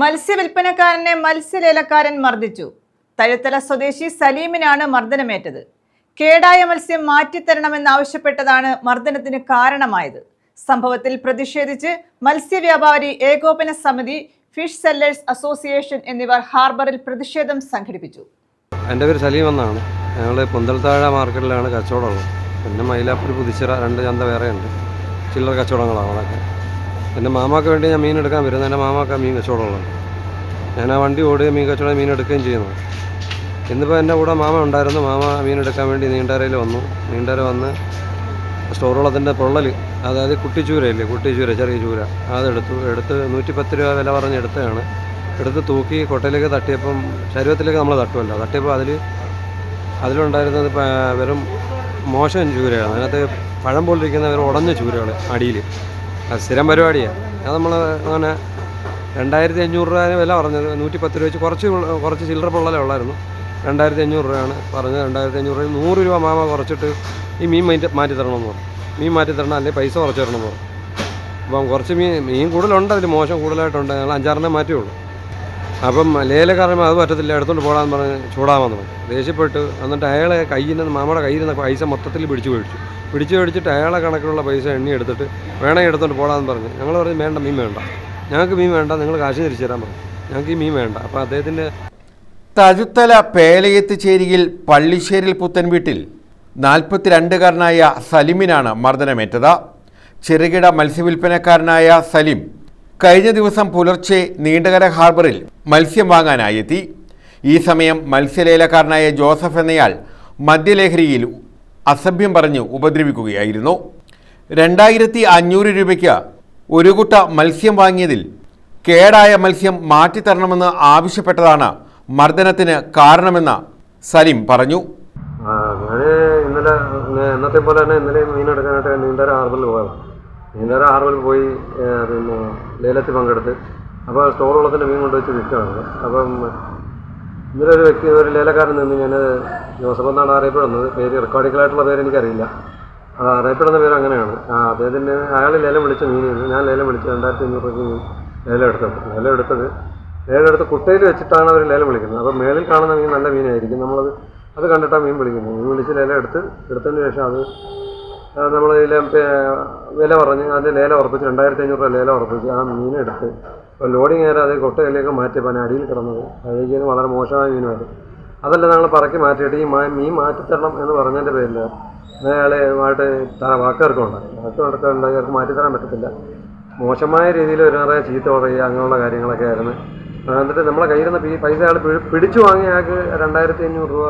മത്സ്യവില്പനക്കാരനെ മത്സ്യലേലക്കാരൻ മർദ്ദിച്ചു. തഴുത്തല സ്വദേശി സലീമിനാണ് മർദ്ദനമേറ്റത്. കേടായ മത്സ്യം മാറ്റിത്തരണമെന്നാവശ്യപ്പെട്ടതാണ് മർദ്ദനത്തിന് കാരണമായത്. സംഭവത്തിൽ പ്രതിഷേധിച്ച് മത്സ്യവ്യാപാരി ഏകോപന സമിതി ഫിഷ് സെല്ലേഴ്സ് അസോസിയേഷൻ എന്നിവർ ഹാർബറിൽ പ്രതിഷേധം സംഘടിപ്പിച്ചു. എന്റെ പേര് സലീം എന്നാണ്. ഞങ്ങൾ പുന്തൽത്താഴ മാർക്കറ്റിലാണ് കച്ചവടമുള്ളത് പിന്നെ മൈലാപ്പൂർ പുതിച്ചിറ രണ്ട് ചന്ത വേറെയുണ്ട്. ചില്ലറ കച്ചവടങ്ങളാണ് അവിടെയൊക്കെ. എന്റെ മാമാക്ക് വേണ്ടി ഞാൻ മീൻ എടുക്കാൻ വരുന്നത്. എന്റെ മാമാക്ക മീൻ കച്ചവടമുള്ളത് ഞാൻ ആ വണ്ടി ഓടുകയും മീൻ കച്ചവടം മീൻ എടുക്കുകയും ചെയ്യുന്നത് ഇന്നിപ്പോൾ എന്റെ കൂടെ മാമ ഉണ്ടായിരുന്നു. മാമ മീൻ എടുക്കാൻ വേണ്ടി നീണ്ടരയിൽ വന്നു. നീണ്ടര വന്ന് സ്റ്റോറുള്ളതിന്റെ പൊള്ളൽ അതായത് കുട്ടിച്ചൂരയില്ലേ കുട്ടിച്ചൂര ചെറിയ ചൂര അതെടുത്തു. എടുത്ത് നൂറ്റി പത്ത് രൂപ വില പറഞ്ഞ് എടുത്തതാണ്. എടുത്ത് തൂക്കി കൊട്ടയിലേക്ക് തട്ടിയപ്പം ശരീരത്തിലേക്ക് നമ്മൾ തട്ടുമല്ലോ തട്ടിയപ്പോൾ അതിൽ അതിലുണ്ടായിരുന്നത് വെറും മോശം ചൂരയാണ്. അതിനകത്ത് പഴം പോലിരിക്കുന്ന വെറും ഉടഞ്ഞ ചൂരകൾ അടിയിൽ സ്ഥിരം പരിപാടിയാണ് അത് നമ്മൾ അങ്ങനെ രണ്ടായിരത്തി അഞ്ഞൂറ് രൂപ വില പറഞ്ഞത് നൂറ്റി പത്ത് രൂപ വെച്ച് കുറച്ച് കുറച്ച് ചില്ലറ പൊള്ളലേ ഉള്ളായിരുന്നു. രണ്ടായിരത്തി അഞ്ഞൂറ് രൂപയാണ് പറഞ്ഞത്. രണ്ടായിരത്തി അഞ്ഞൂറ് രൂപ നൂറ് രൂപ മാമ കുറച്ചിട്ട് ഈ മീൻ മാറ്റി മാറ്റി തരണമെന്ന് പറഞ്ഞു. മീൻ മാറ്റി തരണം അല്ലെങ്കിൽ പൈസ കുറച്ച് തരണമെന്ന് പറഞ്ഞു. അപ്പം കുറച്ച് മീൻ മീൻ കൂടുതലുണ്ട് അതിൽ മോശം കൂടുതലായിട്ടുണ്ട്. ഞങ്ങൾ അഞ്ചാറിനെ മാറ്റിയുള്ളൂ അപ്പം ലേലക്കാരൻ അത് പറ്റത്തില്ല എടുത്തോണ്ട് പോടാന്ന് പറഞ്ഞ് ചൂടാമെന്ന് പറഞ്ഞു ദേഷ്യപ്പെട്ട് എന്നിട്ട് അയാളെ കയ്യിൽ നിന്ന് മാമയുടെ കയ്യിൽ നിന്ന് പൈസ മൊത്തത്തിൽ പിടിച്ചു മേടിച്ചു. പിടിച്ചു പിടിച്ചിട്ട് അയാളെ കണക്കിലുള്ള പൈസ എണ്ണി എടുത്തിട്ട് വേണമെങ്കിൽ എടുത്തോണ്ട് പോടാന്ന് പറഞ്ഞു. ഞങ്ങൾ പറഞ്ഞു വേണ്ട മീൻ വേണ്ട. ഞങ്ങൾക്ക് മീൻ വേണ്ട നിങ്ങൾ കാശ് തിരിച്ചു തരാൻ പറഞ്ഞു. ഞങ്ങൾക്ക് ഈ മീൻ വേണ്ട. അപ്പോൾ അദ്ദേഹത്തിന്റെ തഴുത്തല പേലയത്ത് ചേരിയിൽ പള്ളിശ്ശേരിൽ പുത്തൻ വീട്ടിൽ നാൽപ്പത്തിരണ്ടുകാരനായ സലിമിനാണ് മർദ്ദനമേറ്റത്. ചെറുകിട മത്സ്യവില്പനക്കാരനായ സലിം കഴിഞ്ഞ ദിവസം പുലർച്ചെ നീണ്ടകര ഹാർബറിൽ മത്സ്യം വാങ്ങാനായെത്തി ഈ സമയം മത്സ്യലേലക്കാരനായ ജോസഫ് എന്നയാൾ മദ്യലഹരിയിൽ അസഭ്യം പറഞ്ഞ് ഉപദ്രവിക്കുകയായിരുന്നു. രണ്ടായിരത്തി അഞ്ഞൂറ് രൂപയ്ക്ക് ഒരു കുട്ട മത്സ്യം വാങ്ങിയതിൽ കേടായ മത്സ്യം മാറ്റിത്തരണമെന്ന് ആവശ്യപ്പെട്ടതാണ് മർദ്ദനത്തിന് കാരണമെന്ന് സലിം പറഞ്ഞു. ഇന്നലെ ഇന്നത്തെ പോലെ തന്നെ ഇന്നലെ മീൻ നീന്തര ഹാർബറിൽ പോയതാണ് നീന്തര ഹാർബറിൽ പോയി പിന്നെ ലേലത്തിൽ പങ്കെടുത്ത്. അപ്പോൾ സ്റ്റോറുള്ളതിന്റെ മീൻ കൊണ്ടുവച്ച് വിൽക്കുകയാണ്. അപ്പം ഇന്നലെ ഒരു വ്യക്തി ഒരു ലേലക്കാരൻ നിന്ന് ഞാൻ ജോസഫ് എന്നാണ് അറിയപ്പെടുന്നത്. പേര് റെക്കോർഡിക്കലായിട്ടുള്ള പേര് എനിക്കറിയില്ല. അത് അറിയപ്പെടുന്ന പേര് അങ്ങനെയാണ്. ആ അദ്ദേഹത്തിന്റെ അയാൾ ലേലം വിളിച്ച മീനിന്ന് ഞാൻ ലേലം വിളിച്ചു രണ്ടായിരത്തി അഞ്ഞൂറ് രൂപയ്ക്ക് മീൻ ലേലം എടുത്തത് ലേലം എടുത്തത് ലേലം എടുത്ത് കുട്ടയിൽ വെച്ചിട്ടാണ് അവർ ലേലം വിളിക്കുന്നത്. അപ്പോൾ മേളിൽ കാണുന്ന മീൻ നല്ല മീനായിരിക്കും. നമ്മളത് അത് കണ്ടിട്ടാണ് മീൻ വിളിക്കുന്നത്. മീൻ വിളിച്ച് ലേലം എടുത്ത് എടുത്തതിന് ശേഷം അത് നമ്മൾ വില പറഞ്ഞ് അതിന്റെ ലേലം ഉറപ്പിച്ച് രണ്ടായിരത്തി അഞ്ഞൂറ് രൂപ ലേലം ഉറപ്പിച്ച് ആ മീനെടുത്ത് ലോഡിങ് നേരെ അത് കൊട്ടയിലേക്ക് മാറ്റിയപ്പോൾ അതിന് അടിയിൽ കിടന്നത് അതിലേക്ക് വളരെ മോശമായ മീനുമായിരുന്നു. അതല്ല ഞങ്ങൾ പറക്കി മാറ്റിയിട്ട് ഈ മീൻ മാറ്റിത്തരണം എന്ന് പറഞ്ഞതിന്റെ പേരിൽ അയാളെ ആയിട്ട് വാക്കുകാർക്കുണ്ടായി വാക്കുകാർക്കുണ്ടായി അവർക്ക് മാറ്റിത്തരാൻ പറ്റത്തില്ല. മോശമായ രീതിയിൽ ഒരുപാട് ചീത്ത പറയുക അങ്ങനെയുള്ള കാര്യങ്ങളൊക്കെ ആയിരുന്നു. എന്നിട്ട് നമ്മളെ ഈ പൈസ അയാൾ പിടിച്ചു വാങ്ങി അയാൾക്ക് രണ്ടായിരത്തി അഞ്ഞൂറ് രൂപ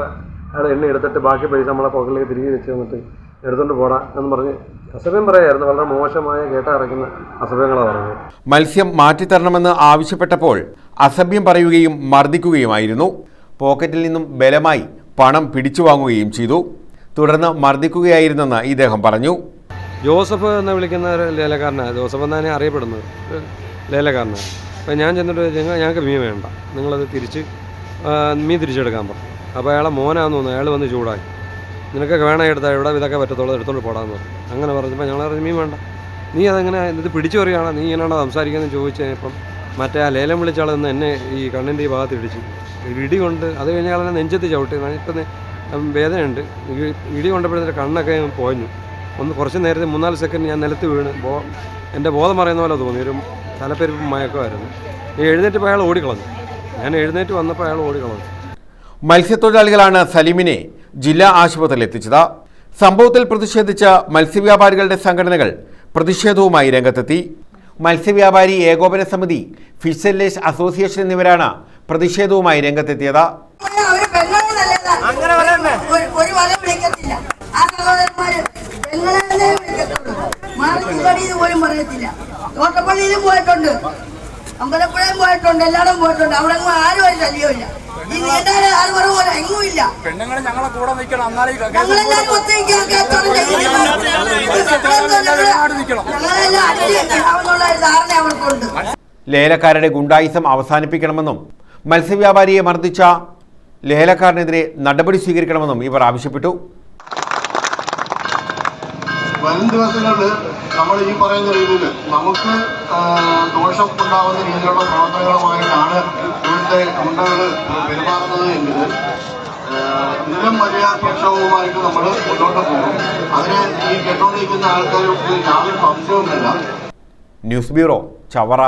അയാൾ എണ്ണി എടുത്തിട്ട് ബാക്കി പൈസ നമ്മളെ പോക്കറ്റിലേക്ക് തിരികെ വെച്ച് തന്നിട്ട് എടുത്തുകൊണ്ട് പോടാ എന്ന് പറഞ്ഞ് അസഭ്യം പറയായിരുന്നു. വളരെ മോശമായ കേട്ടറിക്കുന്ന അസഭ്യങ്ങളാണ് പറഞ്ഞത് മത്സ്യം മാറ്റിത്തരണമെന്ന് ആവശ്യപ്പെട്ടപ്പോൾ അസഭ്യം പറയുകയും മർദ്ദിക്കുകയുമായിരുന്നു. പോക്കറ്റിൽ നിന്നും ബലമായി പണം പിടിച്ചു വാങ്ങുകയും ചെയ്തു. തുടർന്ന് മർദ്ദിക്കുകയായിരുന്നെന്ന് ഇദ്ദേഹം പറഞ്ഞു. ജോസഫ് എന്ന് വിളിക്കുന്ന ഒരു ലേലക്കാരനാണ് ജോസഫ് എന്നാണ് അറിയപ്പെടുന്നത്. ലേലക്കാരനാണ് അപ്പോൾ ഞാൻ ചെന്നിട്ട് ഞങ്ങൾ ഞങ്ങൾക്ക് മീൻ വേണ്ട. നിങ്ങളത് തിരിച്ച് മീൻ തിരിച്ചെടുക്കാൻ പറഞ്ഞു അപ്പോൾ അയാളെ മോനാന്ന് തോന്നുന്നു. അയാൾ വന്ന് ചൂടായി. നിനക്കൊക്കെ വേണം എടുത്താൽ ഇവിടെ ഇതൊക്കെ പറ്റത്തുള്ളൂ എടുത്തോണ്ട് പോടാന്ന് പറഞ്ഞു. അങ്ങനെ പറഞ്ഞപ്പോൾ ഞങ്ങൾ പറഞ്ഞു മീൻ വേണ്ട. നീ അതെങ്ങനെ ഇത് പിടിച്ചു പറയുകയാണോ നീ ഇങ്ങനെയാണോ സംസാരിക്കുന്നത് ചോദിച്ചു കഴിഞ്ഞപ്പം മറ്റേ ആ ലേലം വിളിച്ചാളെന്ന് എന്നെ ഈ കണ്ണിന്റെ ഈ ഭാഗത്ത് ഇടിച്ചു. ഇടി കൊണ്ട് അത് കഴിഞ്ഞ ആളെ നെഞ്ചത്ത് ചവിട്ടി. ഇപ്പം വേദനയുണ്ട്. ഇടി കൊണ്ടപ്പോഴത്തെ കണ്ണൊക്കെ പോഞ്ഞു. ഒന്ന് കുറച്ച് നേരത്തെ മൂന്നാൽ സെക്കൻഡ് ഞാൻ നിലത്ത് വീണ്. ബോ എന്റെ ബോധം പറയുന്ന പോലെ തോന്നി. ഒരു തലപ്പെരുപ്പ് മയക്കമായിരുന്നു ഈ എഴുന്നേറ്റ് അയാൾ ഓടിക്കളഞ്ഞു. ഞാൻ എഴുന്നേറ്റ് വന്നപ്പോൾ അയാൾ ഓടിക്കളഞ്ഞു. മത്സ്യത്തൊഴിലാളികളാണ് സലീമിനെ ജില്ലാ ആശുപത്രിയിൽ എത്തിച്ചത്. സംഭവത്തിൽ പ്രതിഷേധിച്ച മത്സ്യവ്യാപാരികളുടെ സംഘടനകൾ പ്രതിഷേധവുമായി രംഗത്തെത്തി. മത്സ്യവ്യാപാരി ഏകോപന സമിതി ഫിഷ് സെല്ലേഴ്സ് അസോസിയേഷൻ എന്നിവരാണ് പ്രതിഷേധവുമായി രംഗത്തെത്തിയത്. തോട്ടപ്പള്ളിയിലും പോയിട്ടുണ്ട്. അമ്പലപ്പുഴയും പോയിട്ടുണ്ട്. എല്ലായിടം പോയിട്ടുണ്ട്. അവിടെ ആരും ഒരു ശല്യമില്ല ഈ നീണ്ടാൽ ആറ് പറവ് പോലെ എങ്ങും ഇല്ല. പെണ്ണുങ്ങൾ ഞങ്ങളെ കൂടെ നിൽക്കണം. എന്നാലേ ലേലക്കാരുടെ ഗുണ്ടായുസം അവസാനിപ്പിക്കണമെന്നും മത്സ്യവ്യാപാരിയെ മർദ്ദിച്ച ലേലക്കാരനെതിരെ നടപടി സ്വീകരിക്കണമെന്നും ഇവർ ആവശ്യപ്പെട്ടു. വരും ദിവസങ്ങളിൽ നമ്മൾ ഈ പറയുന്ന രീതിയിൽ നമുക്ക് ദോഷം ഉണ്ടാവുന്ന രീതിയിലുള്ള പ്രവർത്തനങ്ങളുമായിട്ടാണ് ഇവിടുത്തെ ഗുണ്ടകൾ പെരുമാറുന്നത് എങ്കിൽ വലിയ പ്രക്ഷോഭവുമായിട്ട് നമ്മൾ മുന്നോട്ട് പോകും. അതിന് ഈ കെട്ടുകൊണ്ടിരിക്കുന്ന ആൾക്കാർക്ക് യാതൊരു സംശയവുമില്ല. News bureau Chavara